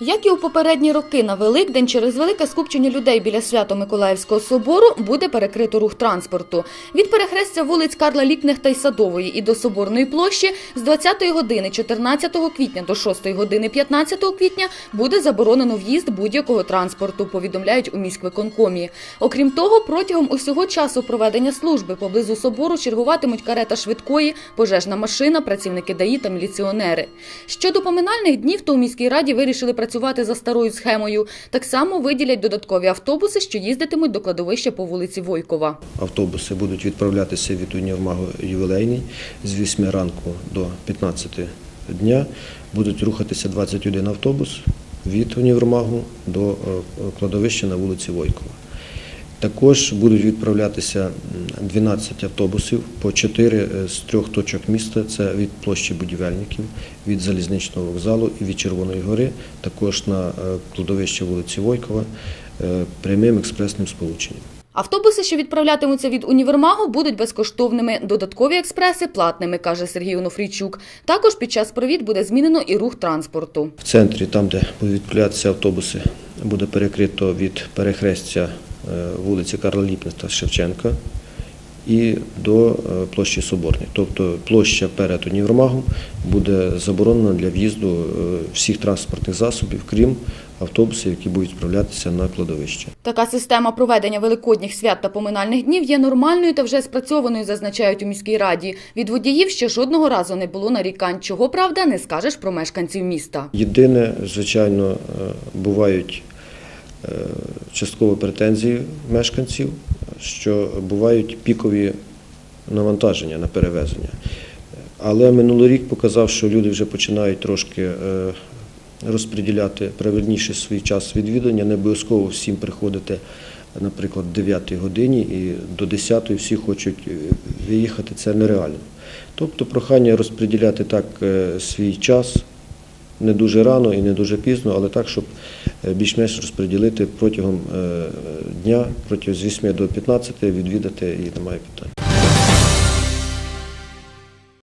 Як і у попередні роки на Великдень через велике скупчення людей біля Свято-Миколаївського собору буде перекрито рух транспорту. Від перехрестя вулиць Карла Ліпнехта й Садової і до Соборної площі з 20 години 14 квітня до 6 години 15 квітня буде заборонено в'їзд будь-якого транспорту, повідомляють у міськвиконкомі. Окрім того, протягом усього часу проведення служби поблизу собору чергуватимуть карета швидкої, пожежна машина, працівники ДАІ та міліціонери. Щодо поминальних днів, то у міській раді вирішили працювати за старою схемою. Так само виділять додаткові автобуси, що їздитимуть до кладовища по вулиці Войкова. Автобуси будуть відправлятися від універмагу ювілейний з 8 ранку до 15 дня. Будуть рухатися 21 автобус від універмагу до е, кладовища на вулиці Войкова. Також будуть відправлятися 12 автобусів по 4 з трьох точок міста. Це від площі будівельників, від залізничного вокзалу і від Червоної гори, також на е, кладовище вулиці Войкова е, прямим експресним сполученням. Автобуси, що відправлятимуться від універмагу, будуть безкоштовними. Додаткові експреси платними, каже Сергій Онофрійчук. Також під час провід буде змінено і рух транспорту. В центрі, там, де будуть відправлятися автобуси, буде перекрито від перехрестя е, вулиці Карла Ліпна та Шевченка і до е, площі Соборної. Тобто площа перед універмагом буде заборонена для в'їзду е, всіх транспортних засобів, крім автобусів, які будуть відправлятися на кладовище. Така система проведення великодніх свят та поминальних днів є нормальною та вже спрацьованою, зазначають у міській раді. Від водіїв ще жодного разу не було нарікань. Чого правда не скажеш про мешканців міста. Єдине, звичайно, е, бувають е, частково претензії мешканців, що бувають пікові навантаження на перевезення. Але минулий рік показав, що люди вже починають трошки е, розподіляти правильніше свій час відвідування. Не обов'язково всім приходити, наприклад, в 9 годині і до 10 всі хочуть е, виїхати. Це нереально. Тобто прохання розподіляти так е, свій час не дуже рано і не дуже пізно, але так, щоб е, більш-менш розподілити протягом е, дня, протягом з 8 до 15 відвідати і немає питань.